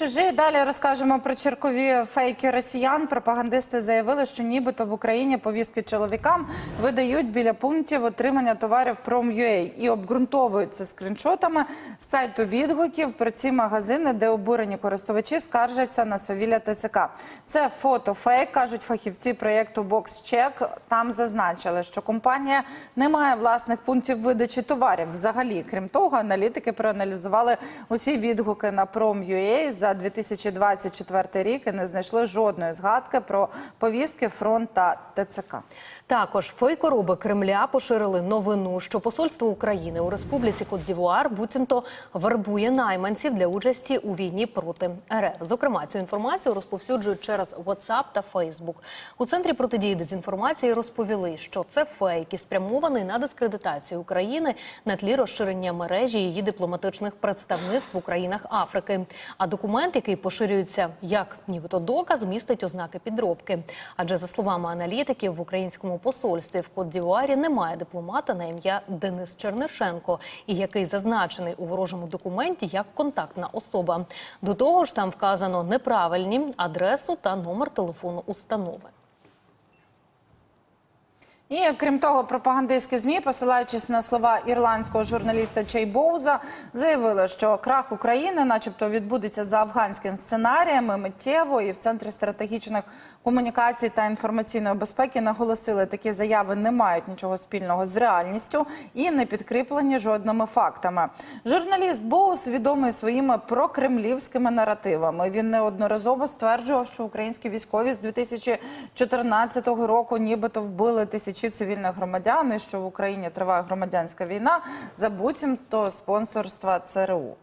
Що ж і далі розкажемо про чергові фейки росіян. Пропагандисти заявили, що нібито в Україні повістки чоловікам видають біля пунктів отримання товарів Prom.ua і обґрунтовують це скріншотами з сайту відгуків про ці магазини, де обурені користувачі скаржаться на свавілля ТЦК. Це фото фейк, кажуть фахівці проєкту BoxCheck. Там зазначили, що компанія не має власних пунктів видачі товарів. Взагалі, крім того, аналітики проаналізували усі відгуки на Prom.ua за 2024 рік і не знайшли жодної згадки про повістки фронт та ТЦК. Також фейкоруби Кремля поширили новину, що посольство України у Республіці Кот-Дівуар буцімто вербує найманців для участі у війні проти РФ. Зокрема, цю інформацію розповсюджують через WhatsApp та Facebook. У центрі протидії дезінформації розповіли, що це фейк і спрямований на дискредитацію України на тлі розширення мережі її дипломатичних представництв у країнах Африки. А документ, який поширюється як нібито доказ, містить ознаки підробки. Адже за словами аналітиків в українському посольстві в Кот-Дівуарі немає дипломата на ім'я Денис Чернишенко, і який зазначений у ворожому документі як контактна особа. До того ж, там вказано неправильні адресу та номер телефону установи. І крім того, пропагандистські змі, посилаючись на слова ірландського журналіста Чей Боуза, заявили, що крах України, начебто, відбудеться за афганським сценарієм і миттєво. І в центрі стратегічних комунікацій та інформаційної безпеки наголосили, такі заяви не мають нічого спільного з реальністю і не підкріплені жодними фактами. Журналіст Боус відомий своїми прокремлівськими наративами. Він неодноразово стверджував, що українські військові з 2014 року нібито вбили тисячі цивільних громадян, і що в Україні триває громадянська війна за буцімто спонсорства ЦРУ.